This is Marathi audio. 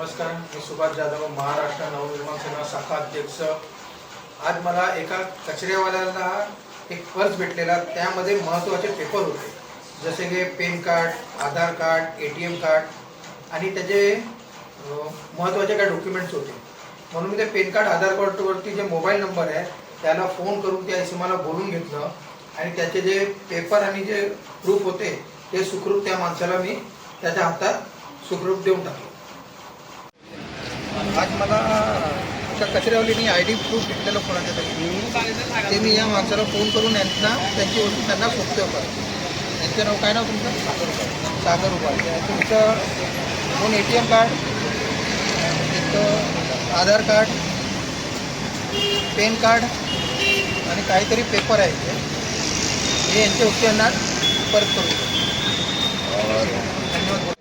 नमस्कार मी सुभाष जाधव महाराष्ट्र नवनिर्माण सेना शाखा अध्यक्ष. आज मला एका कचऱ्यावाल्याला एक पर्स भेटलेला त्यामध्ये महत्त्वाचे पेपर होते. जसे की PAN card Aadhaar card A T M card आणि त्याचे महत्त्वाचे काय डॉक्युमेंट्स होते. म्हणून मी ते पेन कार्ड आधार कार्डवरती जे मोबाईल नंबर आहे त्याला फोन करून त्या मला बोलून घेतलं आणि त्याचे जे पेपर आणि जे प्रूफ होते ते सुखरूप त्या माणसाला मी त्याच्या हातात सुखरूप देऊन टाकलं. आज मला एका कचऱ्यावालीने आय डी प्रूफ घेतलेलं कोणाच्या तरी. ते मी या माणसाला फोन करून यांना त्यांची वस्तू त्यांना सोपते होतं त्यांचं नाव काय नाव तुमचं? सागर उपाय सागर उपाय तुमचं दोन ए टी एम कार्ड एक आधार कार्ड पेन कार्ड आणि काहीतरी पेपर आहे ते हे यांच्या वस्तू यांना परत करू. धन्यवाद.